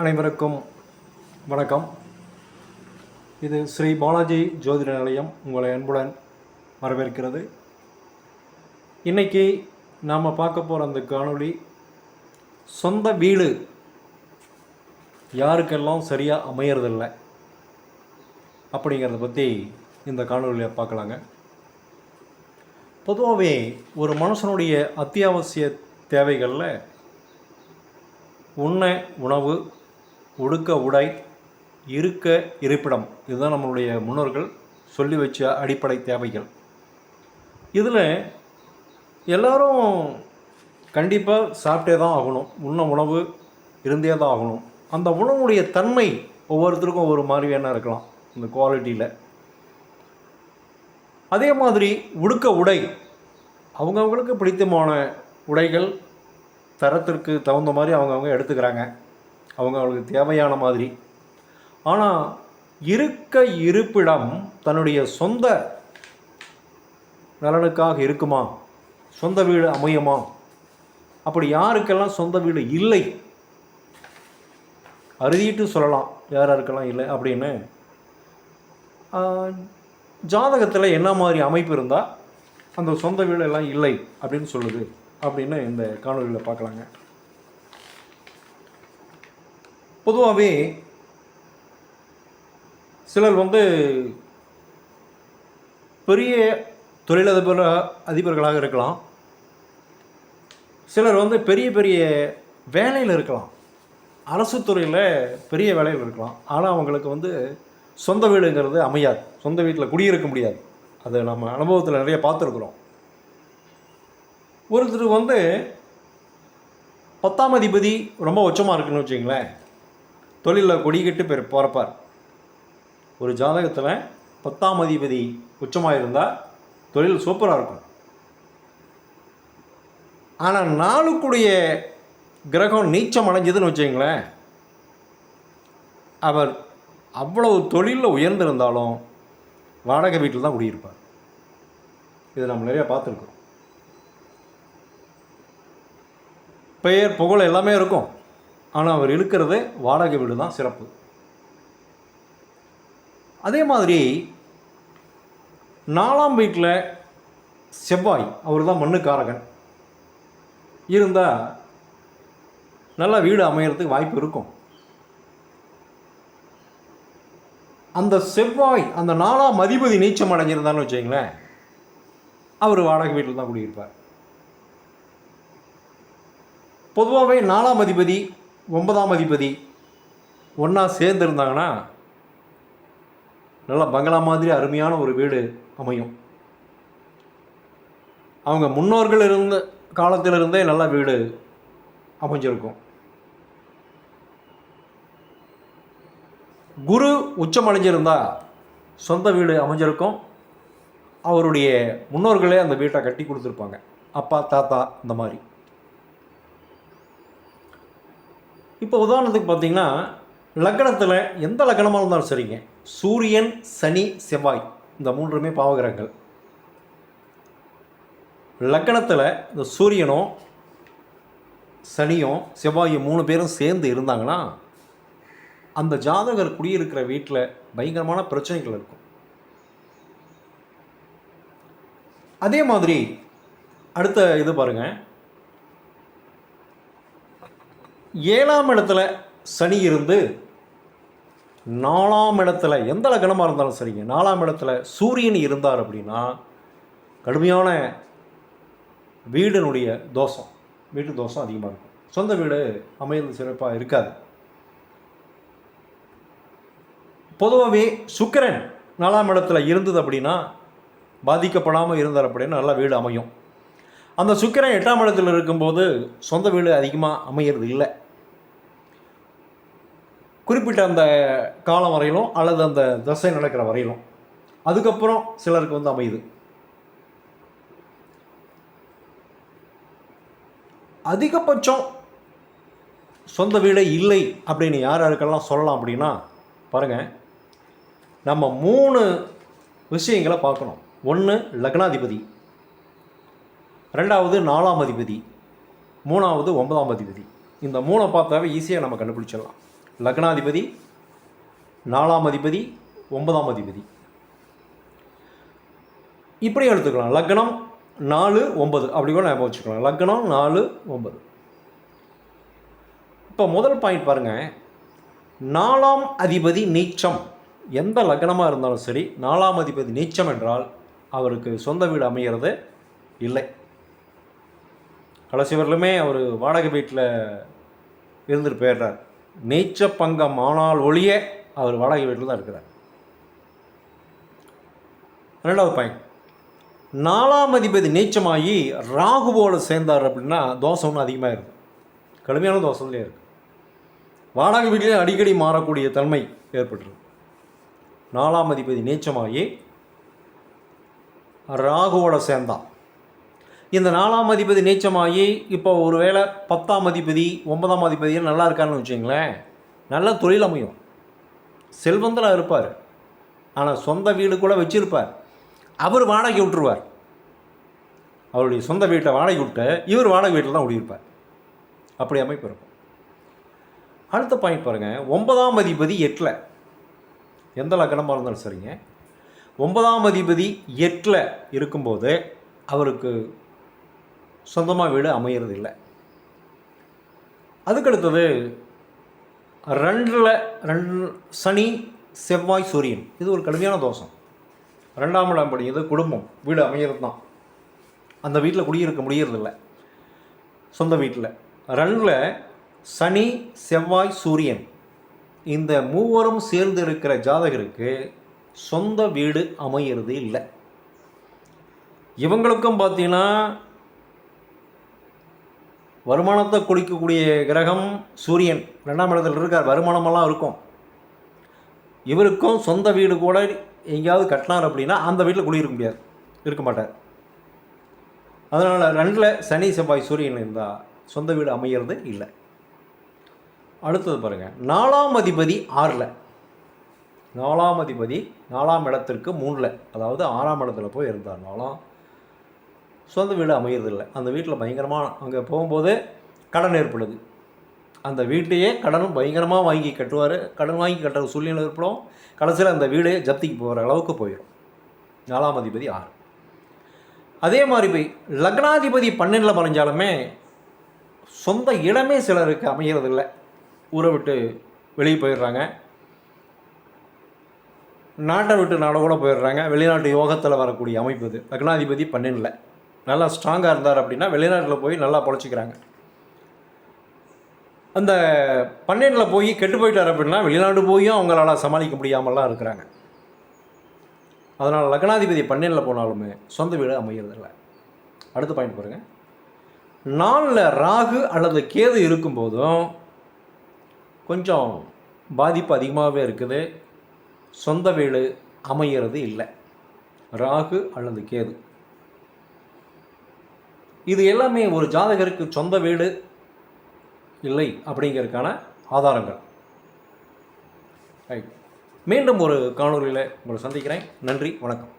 அனைவருக்கும் வணக்கம். இது ஸ்ரீ பாலாஜி ஜோதிட நிலையம் உங்களை அன்புடன் வரவேற்கிறது. இன்றைக்கி நாம் பார்க்க போகிற அந்த காணொளி சொந்த வீடு யாருக்கெல்லாம் சரியாக அமையறதில்லை அப்படிங்கிறத பற்றி இந்த காணொலியில் பார்க்கலாங்க. பொதுவாகவே ஒரு மனுஷனுடைய அத்தியாவசிய தேவைகளில் உண்ண உணவு உடுக்க உடை இருக்க இருப்பிடம். இதுதான் நம்மளுடைய முன்னோர்கள் சொல்லி வச்ச அடிப்படை தேவைகள். இதில் எல்லோரும் கண்டிப்பாக சாப்பிட்டே தான் ஆகணும். உண்ண உணவு இருந்தே தான் ஆகணும். அந்த உணவுடைய தன்மை ஒவ்வொருத்தருக்கும் ஒரு மாதிரி வேணா இருக்கலாம் இந்த குவாலிட்டியில் அதே மாதிரி உடுக்க உடை அவங்கவுங்களுக்கு பிடித்தமான உடைகள் தரத்திற்கு தகுந்த மாதிரி அவங்கவுங்க எடுத்துக்கிறாங்க. அவங்க அவங்களுக்கு தேவையான மாதிரி. ஆனால் இருக்க இருப்பிடம் தன்னுடைய சொந்த நலனுக்காக இருக்குமா? சொந்த வீடு அமையுமா? அப்படி யாருக்கெல்லாம் சொந்த வீடு இல்லை? அறுதிட்டு சொல்லலாம் யார் யாருக்கெல்லாம் இல்லை அப்படின்னு. ஜாதகத்தில் என்ன மாதிரி அமைப்பு இருந்தால் அந்த சொந்த வீடெல்லாம் இல்லை அப்படின்னு சொல்லுது அப்படின்னு இந்த காணொலியில் பார்க்கலாங்க. பொதுவாகவே சிலர் வந்து பெரிய தொழிலதிபர் அதிபர்களாக இருக்கலாம். சிலர் வந்து பெரிய பெரிய வேலையில் இருக்கலாம். அரசு துறையில் பெரிய வேலையில் இருக்கலாம். ஆனால் அவங்களுக்கு வந்து சொந்த வீடுங்கிறது அமையாது. சொந்த வீட்டில் குடியிருக்க முடியாது. அதை நம்ம அனுபவத்தில் நிறைய பார்த்துருக்குறோம். ஒருத்தர் வந்து பத்தாம் அதிபதி ரொம்ப உச்சமாக இருக்குன்னு வச்சுங்களேன் தொழிலில் கொடிக்கட்டு பேர் பிறப்பார். ஒரு ஜாதகத்தில் பத்தாம் அதிபதி உச்சமாக இருந்தால் தொழில் சூப்பராக இருக்கும். ஆனால் நாளுக்குடைய கிரகம் நீச்சம் அடைஞ்சதுன்னு வச்சுங்களேன் அவர் அவ்வளவு தொழிலில் உயர்ந்திருந்தாலும் வாடகை வீட்டில் தான் குடியிருப்பார். இதை நம்ம நிறையா பார்த்துருக்கோம் பெயர் புகழ் எல்லாமே இருக்கும். ஆனால் அவர் இருக்கிறது வாடகை வீடு தான் சிறப்பு. அதே மாதிரி நாலாம் வீட்டில் செவ்வாய் அவர் தான் மண்ணுக்காரகன். இருந்தால் நல்லா வீடு அமையறதுக்கு வாய்ப்பு இருக்கும். அந்த செவ்வாய் அந்த நாலாம் அதிபதி நீச்சம் அடைஞ்சிருந்தாலும் வச்சுங்களேன் அவர் வாடகை வீட்டில் தான் குடியிருப்பார். பொதுவாகவே நாலாம் அதிபதி ஒன்பதாம் அதிபதி ஒன்றா சேர்ந்துருந்தாங்கன்னா நல்லா பங்களா மாதிரி அருமையான ஒரு வீடு அமையும். அவங்க முன்னோர்கள் இருந்த காலத்திலிருந்தே நல்ல வீடு அமைஞ்சிருக்கும். குரு உச்சம் அடைஞ்சிருந்தா சொந்த வீடு அமைஞ்சிருக்கும். அவருடைய முன்னோர்களே அந்த வீட்டை கட்டி கொடுத்துருப்பாங்க. அப்பா தாத்தா இந்த மாதிரி. இப்போ உதாரணத்துக்கு பார்த்தீங்கன்னா லக்னத்தில் எந்த லக்னமாக இருந்தாலும் சரிங்க. சூரியன் சனி செவ்வாய் இந்த மூன்றுமே பாவகிரகங்கள். லக்னத்தில் இந்த சூரியனும் சனியும் செவ்வாயும் மூணு பேரும் சேர்ந்து இருந்தாங்கன்னா அந்த ஜாதகர் குடியிருக்கிற வீட்டில் பயங்கரமான பிரச்சனைகள் இருக்கும். அதே மாதிரி அடுத்த இது பாருங்கள் ஏழாம் இடத்துல சனி இருந்து நாலாம் இடத்துல எந்த லக்னமாக இருந்தாலும் சரிங்க. நாலாம் இடத்துல சூரியன் இருந்தார் அப்படின்னா கடுமையான வீடினுடைய தோஷம். வீட்டு தோஷம் அதிகமாக இருக்கும். சொந்த வீடு அமைந்து சிறப்பாக இருக்காது. பொதுவாகவே சுக்கிரன் நாலாம் இடத்துல இருந்தது அப்படின்னா பாதிக்கப்படாமல் இருந்தார் அப்படின்னா நல்லா வீடு அமையும். அந்த சுக்கிரன் எட்டாம் இடத்துல இருக்கும்போது சொந்த வீடு அதிகமாக அமையிறது இல்லை. குறிப்பிட்ட அந்த காலம் வரையிலும் அல்லது அந்த தசை நடக்கிற வரையிலும். அதுக்கப்புறம் சிலருக்கு வந்து அமையுது. அதிகபட்சம் சொந்த வீடே இல்லை அப்படின்னு யார் யாருக்கெல்லாம் சொல்லலாம் அப்படின்னா பாருங்கள் நம்ம மூணு விஷயங்களை பார்க்கணும். ஒன்று லக்னாதிபதி. ரெண்டாவது நாலாம் அதிபதி. மூணாவது ஒன்பதாம் அதிபதி. இந்த மூணை பார்த்தாவே ஈஸியாக நம்ம கண்டுபிடிச்சிடலாம். லக்னாதிபதி நாலாம் அதிபதி ஒன்பதாம் அதிபதி. இப்படி எடுத்துக்கலாம். லக்னம் நாலு ஒன்பது. அப்படி கூட ஞாபகம் வச்சுக்கலாம். லக்னம் நாலு ஒன்பது. இப்போ முதல் பாயிண்ட் பாருங்கள் நாலாம் அதிபதி நீச்சம். எந்த லக்னமாக இருந்தாலும் சரி நாலாம் அதிபதி நீச்சம் என்றால் அவருக்கு சொந்த வீடு அமைகிறது இல்லை. கடைசி வரலுமே அவர் வாடகை வீட்டில் இருந்துட்டு போயிடுறார். நீச்ச பங்கம் ஆனால் ஒழிய அவர் வாடகை வீட்டில் தான் இருக்கிறார். ரெண்டாவது பாயிண்ட் நாலாம் அதிபதி நீச்சமாகி ராகுவோடு சேர்ந்தார் அப்படின்னா தோசை ஒன்றும் அதிகமாக இருக்குது கடுமையான தோசைலேயே இருக்குது வாடகை வீட்டிலே அடிக்கடி மாறக்கூடிய தன்மை ஏற்பட்டுருக்கு. நாலாம் அதிபதி நீச்சமாகி ராகுவோட சேர்ந்தான் இந்த நாலாம் அதிபதி நீச்சமாகி இப்போ ஒருவேளை பத்தாம் அதிபதி ஒன்பதாம் அதிபதி நல்லா இருக்கான்னு வச்சுங்களேன் நல்ல தொழில் அமையும். செல்வந்தலாக இருப்பார். ஆனால் சொந்த வீடு கூட வச்சுருப்பார். அவர் வாடகை விட்டுருவார். அவருடைய சொந்த வீட்டை வாடகை விட்டு இவர் வாடகை வீட்டில் தான் குடியிருப்பார். அப்படி அமைப்பு இருக்கும். அடுத்த பாயிண்ட் பாருங்கள் ஒன்பதாம் அதிபதி எட்டில். எந்த லக்கணமாக இருந்தாலும் சரிங்க. ஒன்பதாம் அதிபதி எட்டில் இருக்கும்போது அவருக்கு சொந்தமாக வீடு அமையிறது இல்லை அதுக்கடுத்தது ரெண்டில் ரெண்டு சனி செவ்வாய் சூரியன். இது ஒரு கடுமையான தோஷம். ரெண்டாம் இடம் படிக்கிறது குடும்பம். வீடு அமையிறது தான் அந்த வீட்டில் குடியிருக்க முடியறதில்ல. சொந்த வீட்டில் ரெண்டில் சனி செவ்வாய் சூரியன். இந்த மூவரும் சேர்ந்து இருக்கிற ஜாதகருக்கு சொந்த வீடு அமையிறது இல்லை இவங்களுக்கும் பார்த்தீங்கன்னா வருமானத்தை குடிக்கக்கூடிய கிரகம் சூரியன். ரெண்டாம் இடத்துல இருக்கார். வருமானமெல்லாம் இருக்கும். இவருக்கும் சொந்த வீடு கூட எங்கேயாவது கட்டினார் அப்படின்னா அந்த வீட்டில் குடியிருக்க முடியாது. இருக்க மாட்டார். அதனால் ரெண்டில் சனி செவ்வாய் சூரியன் இருந்தால் சொந்த வீடு அமையிறது இல்லை. அடுத்தது பாருங்கள் நாலாம் அதிபதி ஆறில். நாலாம் அதிபதி நாலாம் இடத்திற்கு மூணில் அதாவது ஆறாம் இடத்துல போய் இருந்தார். நாலாம் சொந்த வீடு அமையறதில்லை. அந்த வீட்டில் பயங்கரமாக அங்கே போகும்போது கடன் ஏற்படுது. அந்த வீட்டையே கடனும் பயங்கரமாக வாங்கி கட்டுவார். கடன் வாங்கி கட்டுற சூழ்நிலை ஏற்படும். கடைசியில் அந்த வீடே ஜப்திக்கு போகிற அளவுக்கு போயிடும் நாலாம் அதிபதி ஆறு. அதே மாதிரி போய் லக்னாதிபதி பன்னெண்டில் மறைஞ்சாலுமே சொந்த இடமே சிலருக்கு அமைகிறதில்லை ஊரை விட்டு வெளியே போயிடுறாங்க. நாட்டை விட்டு நாட கூட போயிடுறாங்க. வெளிநாட்டு யோகத்தில் வரக்கூடிய அமைப்பு இது. லக்னாதிபதி பன்னெண்டில். நல்லா ஸ்ட்ராங்காக இருந்தார் அப்படின்னா வெளிநாட்டில் போய் நல்லா பொழைச்சிக்கிறாங்க. அந்த பன்னெண்டில் போய் கெட்டு போயிட்டார் அப்படின்னா வெளிநாடு போயும் அவங்களால சமாளிக்க முடியாமலாம் இருக்கிறாங்க. அதனால் லக்னாதிபதி பன்னெண்டில் போனாலுமே சொந்த வீடு அமைகிறதில்ல அடுத்த பாயிண்ட் பாருங்கள் நாளில் ராகு அல்லது கேது இருக்கும்போதும் கொஞ்சம் பாதிப்பு அதிகமாகவே இருக்குது. சொந்த வீடு அமைகிறது இல்லை. ராகு அல்லது கேது. இது எல்லாமே ஒரு ஜாதகருக்கு சொந்த வீடு இல்லை அப்படிங்கிறதுக்கான ஆதாரங்கள். ரைட் மீண்டும் ஒரு காணொலியில் உங்களை சந்திக்கிறேன். நன்றி வணக்கம்.